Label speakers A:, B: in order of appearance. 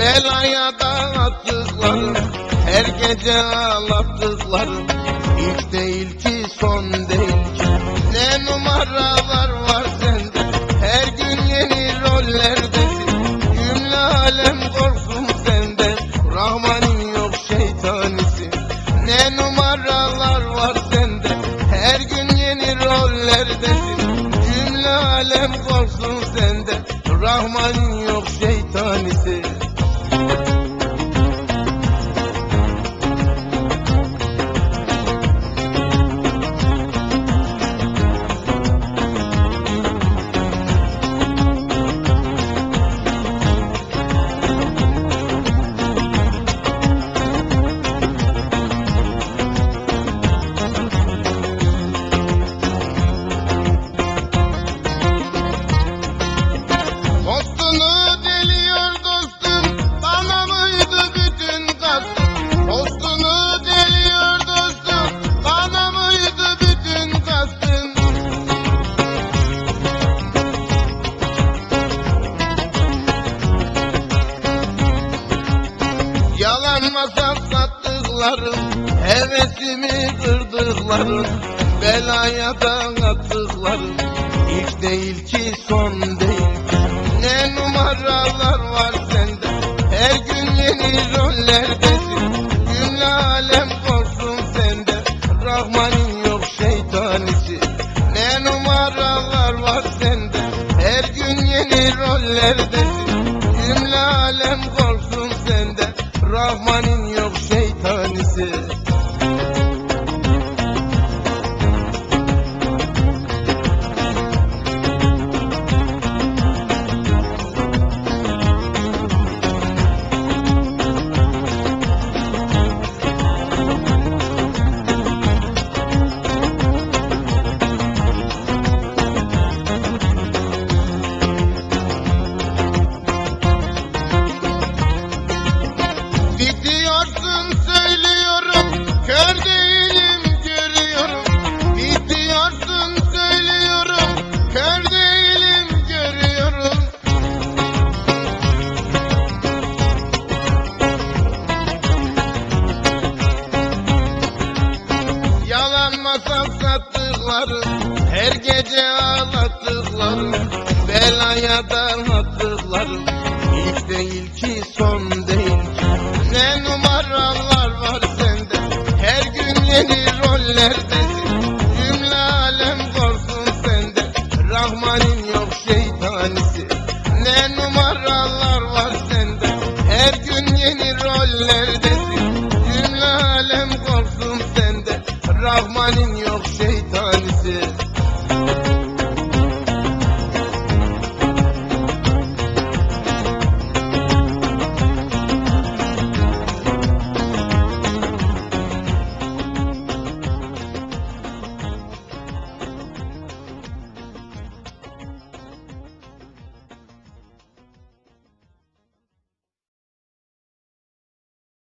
A: Belaya dağıttıklarım Her gece ağlattıklarım İlk değil ki son değil ki. Ne numaralar var sende Her gün yeni rollerdesin Cümle alem korksun senden Rahmanin yok şeytanisin Ne numaralar var sende Her gün yeni rollerdesin Cümle alem korksun senden Rahmanin yok şeytanisi sattıklarım Hevesimi kırdıklarım Belaya dağıttıklarım İlk değil ki son değil Ne numaralar var sende. Her gün yeni rollerdesin Cümle alem korksun sende. Rahmanin yok şeytanisi Ne numaralar var sende. Her gün yeni rollerdesin Cümle alem korksun sende. Rahmanin yok sattıklarım Her gece ağlattıklarım Belaya dağıttıklarım İlk değil ki son değil ki. Ne numaralar var sende? Her gün yeni rollerdesin Cümle alem korksun sende. Rahmanin yok şeytanisi. Ne numaralar var sende? Her gün yeni rollerdesin